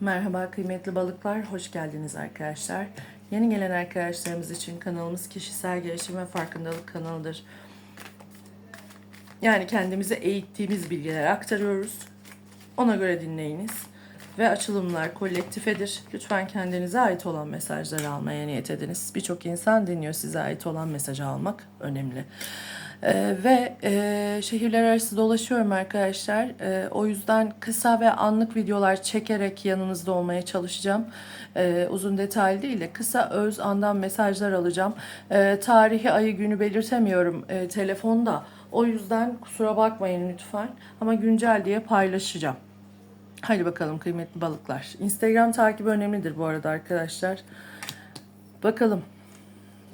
Merhaba kıymetli balıklar, hoş geldiniz arkadaşlar. Yeni gelen arkadaşlarımız için kanalımız kişisel gelişim ve farkındalık kanalıdır. Yani kendimize eğittiğimiz bilgileri aktarıyoruz. Ona göre dinleyiniz. Ve açılımlar kolektifedir. Lütfen kendinize ait olan mesajları almaya niyet ediniz. Birçok insan dinliyor size ait olan mesajı almak önemli. Ee, ve e, şehirler arası dolaşıyorum arkadaşlar. Ee, o yüzden kısa ve anlık videolar çekerek yanınızda olmaya çalışacağım. Ee, uzun detaylı değil de kısa öz andan mesajlar alacağım. Ee, tarihi ayı günü belirtemiyorum e, telefonda. O yüzden kusura bakmayın lütfen. Ama güncel diye paylaşacağım. Hadi bakalım kıymetli balıklar. Instagram takibi önemlidir bu arada arkadaşlar. Bakalım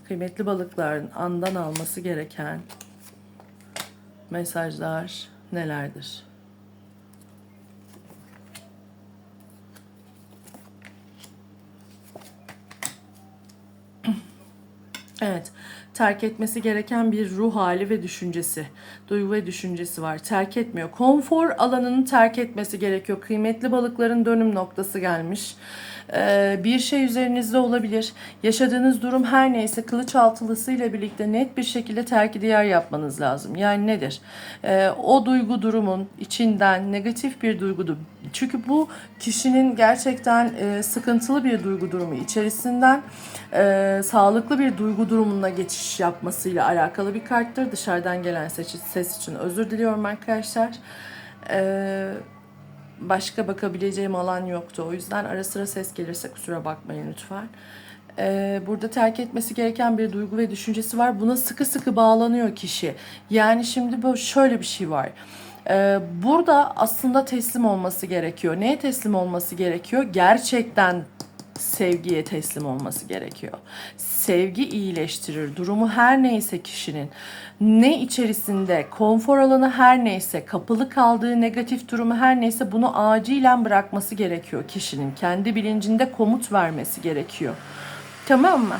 kıymetli balıkların andan alması gereken mesajlar nelerdir? Evet, terk etmesi gereken bir ruh hali ve düşüncesi, duygu ve düşüncesi var. Terk etmiyor. Konfor alanını terk etmesi gerekiyor. Kıymetli balıkların dönüm noktası gelmiş. Ee, bir şey üzerinizde olabilir. Yaşadığınız durum her neyse kılıç altılısı ile birlikte net bir şekilde terki diğer yapmanız lazım. Yani nedir? Ee, o duygu durumun içinden negatif bir duygudu. Çünkü bu kişinin gerçekten e, sıkıntılı bir duygu durumu içerisinden e, sağlıklı bir duygu durumuna geçiş yapmasıyla alakalı bir karttır. Dışarıdan gelen ses, için özür diliyorum arkadaşlar. Eee başka bakabileceğim alan yoktu. O yüzden ara sıra ses gelirse kusura bakmayın lütfen. Ee, burada terk etmesi gereken bir duygu ve düşüncesi var. Buna sıkı sıkı bağlanıyor kişi. Yani şimdi böyle şöyle bir şey var. Ee, burada aslında teslim olması gerekiyor. Neye teslim olması gerekiyor? Gerçekten sevgiye teslim olması gerekiyor. Sevgi iyileştirir. Durumu her neyse kişinin ne içerisinde konfor alanı her neyse, kapılı kaldığı negatif durumu her neyse bunu acilen bırakması gerekiyor kişinin. Kendi bilincinde komut vermesi gerekiyor. Tamam mı?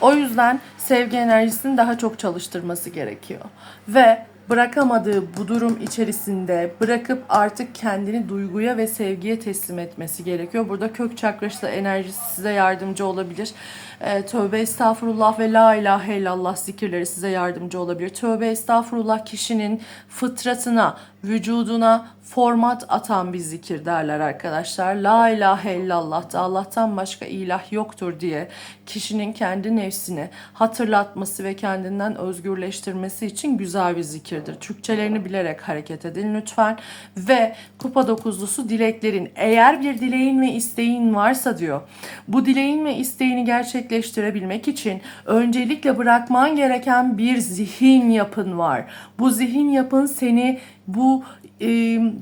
O yüzden sevgi enerjisini daha çok çalıştırması gerekiyor. Ve bırakamadığı bu durum içerisinde bırakıp artık kendini duyguya ve sevgiye teslim etmesi gerekiyor. Burada kök çakrası enerjisi size yardımcı olabilir. Ee, tövbe estağfurullah ve la ilahe illallah zikirleri size yardımcı olabilir. Tövbe estağfurullah kişinin fıtratına, vücuduna format atan bir zikir derler arkadaşlar. La ilahe illallah da Allah'tan başka ilah yoktur diye kişinin kendi nefsini hatırlatması ve kendinden özgürleştirmesi için güzel bir zikirdir. Türkçelerini bilerek hareket edin lütfen. Ve kupa dokuzlusu dileklerin. Eğer bir dileğin ve isteğin varsa diyor. Bu dileğin ve isteğini gerçekleştirebilmek için öncelikle bırakman gereken bir zihin yapın var. Bu zihin yapın seni bu e,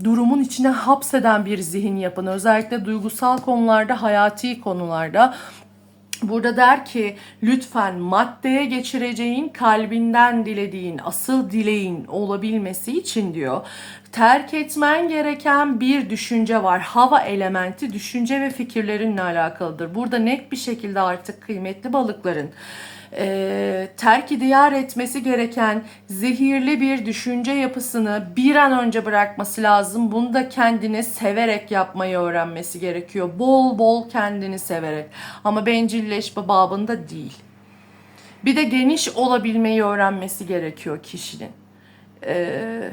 durumun içine hapseden bir zihin yapın. Özellikle duygusal konularda, hayati konularda Burada der ki lütfen maddeye geçireceğin kalbinden dilediğin asıl dileğin olabilmesi için diyor terk etmen gereken bir düşünce var. Hava elementi düşünce ve fikirlerinle alakalıdır. Burada net bir şekilde artık kıymetli balıkların e, terk diyar etmesi gereken zehirli bir düşünce yapısını bir an önce bırakması lazım. Bunu da kendini severek yapmayı öğrenmesi gerekiyor. Bol bol kendini severek. Ama bencilleşme babında değil. Bir de geniş olabilmeyi öğrenmesi gerekiyor kişinin. Eee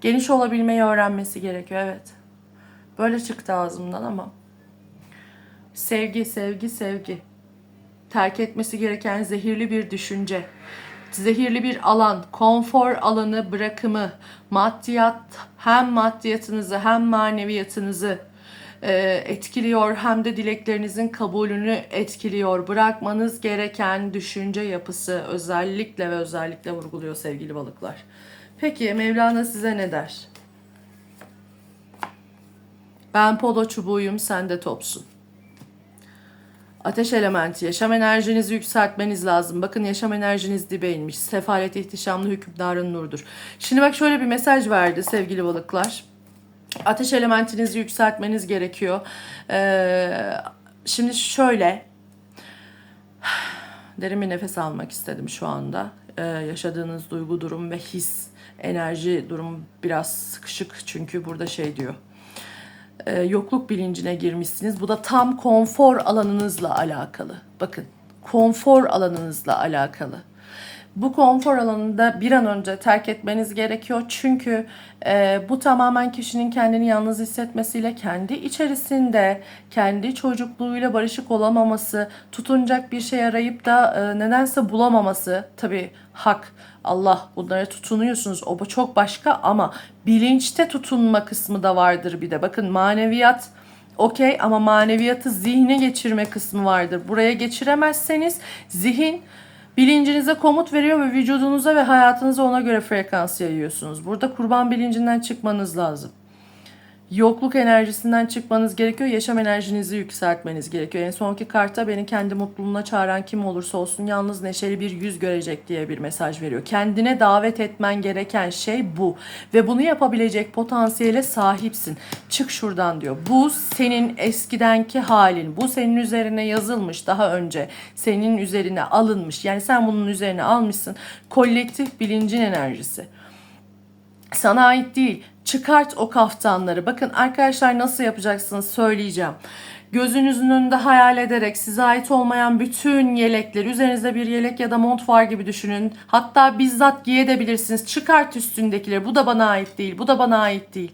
Geniş olabilmeyi öğrenmesi gerekiyor evet. Böyle çıktı ağzımdan ama. Sevgi, sevgi, sevgi. Terk etmesi gereken zehirli bir düşünce. Zehirli bir alan, konfor alanı bırakımı, maddiyat, hem maddiyatınızı hem maneviyatınızı e, etkiliyor hem de dileklerinizin kabulünü etkiliyor. Bırakmanız gereken düşünce yapısı özellikle ve özellikle vurguluyor sevgili balıklar. Peki Mevlana size ne der? Ben polo çubuğuyum, sen de topsun. Ateş elementi, yaşam enerjinizi yükseltmeniz lazım. Bakın yaşam enerjiniz dibe inmiş. Sefalet ihtişamlı hükümdarın nurudur. Şimdi bak şöyle bir mesaj verdi sevgili balıklar. Ateş elementinizi yükseltmeniz gerekiyor. Ee, şimdi şöyle derin bir nefes almak istedim şu anda. Ee, yaşadığınız duygu, durum ve his, enerji durum biraz sıkışık çünkü burada şey diyor. e, yokluk bilincine girmişsiniz. Bu da tam konfor alanınızla alakalı. Bakın konfor alanınızla alakalı. Bu konfor alanında bir an önce terk etmeniz gerekiyor. Çünkü e, bu tamamen kişinin kendini yalnız hissetmesiyle, kendi içerisinde, kendi çocukluğuyla barışık olamaması, tutunacak bir şey arayıp da e, nedense bulamaması. Tabii hak, Allah bunlara tutunuyorsunuz. O çok başka ama bilinçte tutunma kısmı da vardır bir de. Bakın maneviyat okey ama maneviyatı zihne geçirme kısmı vardır. Buraya geçiremezseniz zihin bilincinize komut veriyor ve vücudunuza ve hayatınıza ona göre frekans yayıyorsunuz. Burada kurban bilincinden çıkmanız lazım. Yokluk enerjisinden çıkmanız gerekiyor. Yaşam enerjinizi yükseltmeniz gerekiyor. En sonki kartta beni kendi mutluluğuna çağıran kim olursa olsun yalnız neşeli bir yüz görecek diye bir mesaj veriyor. Kendine davet etmen gereken şey bu. Ve bunu yapabilecek potansiyele sahipsin. Çık şuradan diyor. Bu senin eskidenki halin. Bu senin üzerine yazılmış daha önce. Senin üzerine alınmış. Yani sen bunun üzerine almışsın. Kolektif bilincin enerjisi sana ait değil. Çıkart o kaftanları. Bakın arkadaşlar nasıl yapacaksınız söyleyeceğim. Gözünüzün önünde hayal ederek size ait olmayan bütün yelekler, üzerinizde bir yelek ya da mont var gibi düşünün. Hatta bizzat giyebilirsiniz. Çıkart üstündekileri. Bu da bana ait değil. Bu da bana ait değil.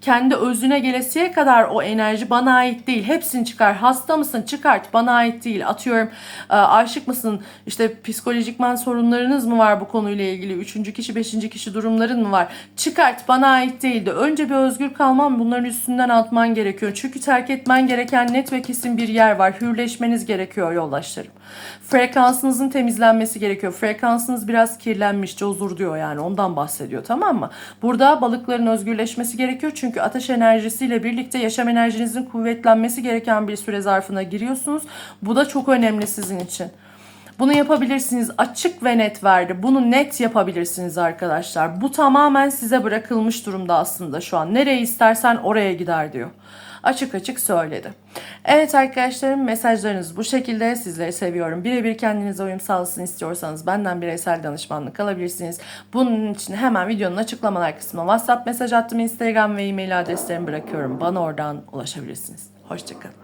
Kendi özüne gelesiye kadar o enerji bana ait değil. Hepsini çıkar. Hasta mısın? Çıkart. Bana ait değil. Atıyorum e, aşık mısın? İşte psikolojikman sorunlarınız mı var bu konuyla ilgili? Üçüncü kişi, beşinci kişi durumların mı var? Çıkart. Bana ait değildi. Önce bir özgür kalman bunların üstünden atman gerekiyor. Çünkü terk etmen gereken net ve kesin bir yer var. Hürleşmeniz gerekiyor yoldaşlarım. Frekansınızın temizlenmesi gerekiyor. Frekansınız biraz kirlenmiş, cozur diyor yani ondan bahsediyor tamam mı? Burada balıkların özgürleşmesi gerekiyor çünkü ateş enerjisiyle birlikte yaşam enerjinizin kuvvetlenmesi gereken bir süre zarfına giriyorsunuz. Bu da çok önemli sizin için. Bunu yapabilirsiniz. Açık ve net verdi. Bunu net yapabilirsiniz arkadaşlar. Bu tamamen size bırakılmış durumda aslında şu an. Nereye istersen oraya gider diyor. Açık açık söyledi. Evet arkadaşlarım mesajlarınız bu şekilde. Sizleri seviyorum. Birebir kendinize uyum sağlasın istiyorsanız benden bireysel danışmanlık alabilirsiniz. Bunun için hemen videonun açıklamalar kısmına WhatsApp mesaj attım. Instagram ve e-mail adreslerimi bırakıyorum. Bana oradan ulaşabilirsiniz. Hoşçakalın.